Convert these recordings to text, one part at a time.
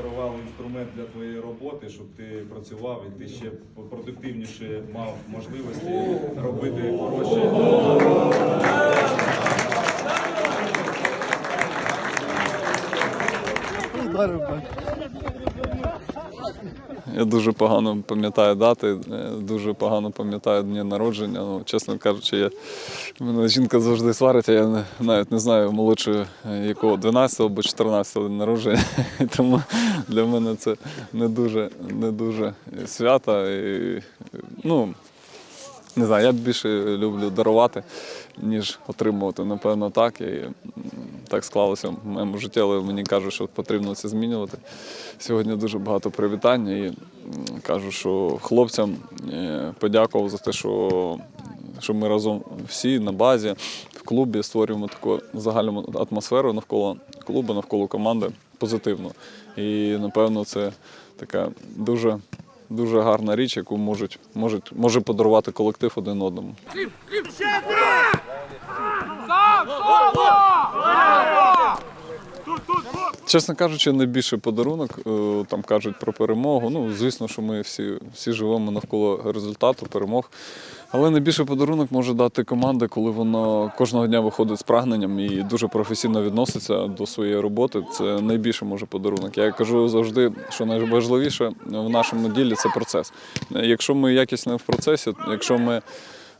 подарували інструмент для твоєї роботи, щоб ти працював і ти ще продуктивніше мав можливості робити хороші. Я дуже погано пам'ятаю дати, е, дуже погано пам'ятаю дні народження. Ну, чесно кажучи, я, мене жінка завжди сварить, а я навіть не знаю молодшого е, якого 12 або 14 день народження. Тому для мене це не дуже, не дуже свято. І, ну, не знаю, я більше люблю дарувати, ніж отримувати. Напевно, так. І так склалося в моєму житті, але мені кажуть, що потрібно це змінювати. Сьогодні дуже багато привітань і кажу, що хлопцям е, подякував за те, що, що ми разом всі на базі, в клубі створюємо таку загальну атмосферу навколо клубу, навколо команди позитивну. І напевно це така дуже. Дуже гарна річ, яку можуть, можуть, може подарувати колектив один одному. Чесно кажучи, найбільший подарунок, е, там кажуть про перемогу. Ну, звісно, що ми всі, всі живемо навколо результату, перемог. Але найбільший подарунок може дати команда, коли вона кожного дня виходить з прагненням і дуже професійно відноситься до своєї роботи. Це найбільший може подарунок. Я кажу завжди, що найважливіше в нашому ділі це процес. Якщо ми якісно в процесі, якщо ми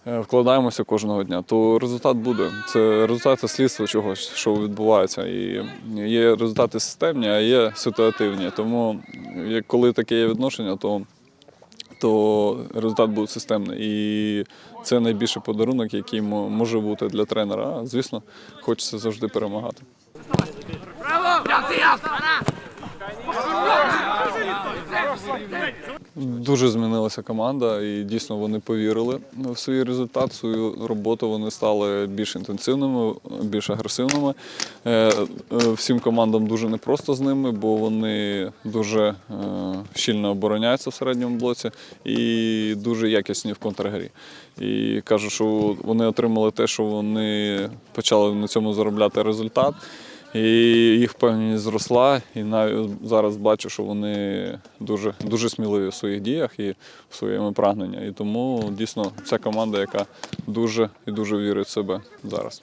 вкладаємося кожного дня, то результат буде. Це результати слідства чогось, що відбувається. І є результати системні, а є ситуативні. Тому коли таке є відношення, то то результат буде системний. І це найбільший подарунок, який мо- може бути для тренера. А, звісно, хочеться завжди перемагати. Дуже змінилася команда, і дійсно вони повірили в свій результат, свою роботу. Вони стали більш інтенсивними, більш агресивними. Е, е, Всім командам дуже непросто з ними, бо вони дуже е, щільно обороняються в середньому блоці і дуже якісні в контргрі. І кажу, що вони отримали те, що вони почали на цьому заробляти результат. І їх певність зросла, і навіть зараз бачу, що вони дуже, дуже сміливі в своїх діях і в своєму прагненні. І тому дійсно ця команда, яка дуже і дуже вірить в себе зараз.